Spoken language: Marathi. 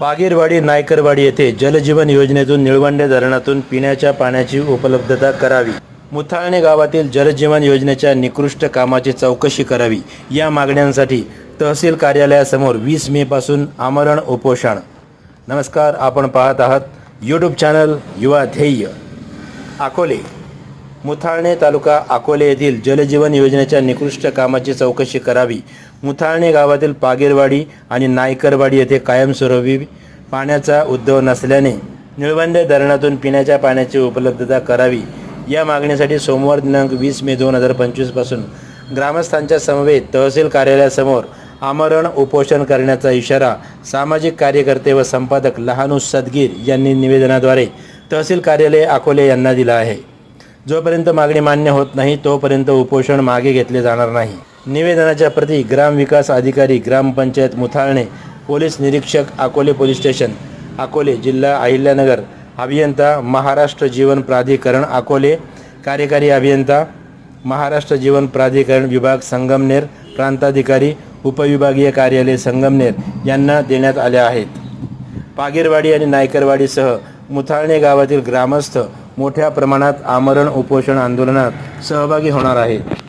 बागीरवाडी नायकरवाडी येथे जलजीवन योजनेतून निळवंडे धरणातून पिण्याच्या पाण्याची उपलब्धता करावी. मुथाळणे गावातील जलजीवन योजनेच्या निकृष्ट कामाची चौकशी करावी. या मागण्यांसाठी तहसील कार्यालयासमोर वीस मे पासून आमरण उपोषण. नमस्कार आपण पाहत आहात यूट्यूब चॅनल युवा ध्येय. अकोले. मुथाळणे तालुका अकोले येथील जलजीवन योजनेच्या निकृष्ट कामाची चौकशी करावी. मुथाळणे गावातील पागीरवाडी आणि नायकरवाडी येथे कायमस्वरूपी पाण्याचा उद्भव नसल्याने निळवंडे धरणातून पिण्याच्या पाण्याची उपलब्धता करावी. या मागणीसाठी सोमवार दिनांक वीस मे दोन हजार पंचवीसपासून ग्रामस्थांच्या समवेत तहसील कार्यालयासमोर आमरण उपोषण करण्याचा इशारा सामाजिक कार्यकर्ते व संपादक लहानू सदगीर यांनी निवेदनाद्वारे तहसील कार्यालय अकोले यांना दिला आहे. जोपर्यंत मागणी मान्य होत नाही तोपर्यंत उपोषण मागे घेतले जाणार नाही. निवेदनाच्या प्रती ग्रामविकास अधिकारी ग्रामपंचायत मुथाळणे पोलीस निरीक्षक अकोले पोलीस स्टेशन अकोले जिल्हा अहिल्यानगर अभियंता महाराष्ट्र जीवन प्राधिकरण अकोले कार्यकारी अभियंता महाराष्ट्र जीवन प्राधिकरण विभाग संगमनेर प्रांताधिकारी उपविभागीय कार्यालय संगमनेर यांना देण्यात आल्या आहेत. पागीरवाडी आणि नायकरवाडीसह मुथाळणे गावातील ग्रामस्थ मोठ्या प्रमाणात आमरण उपोषण आंदोलनात सहभागी होणार आहे.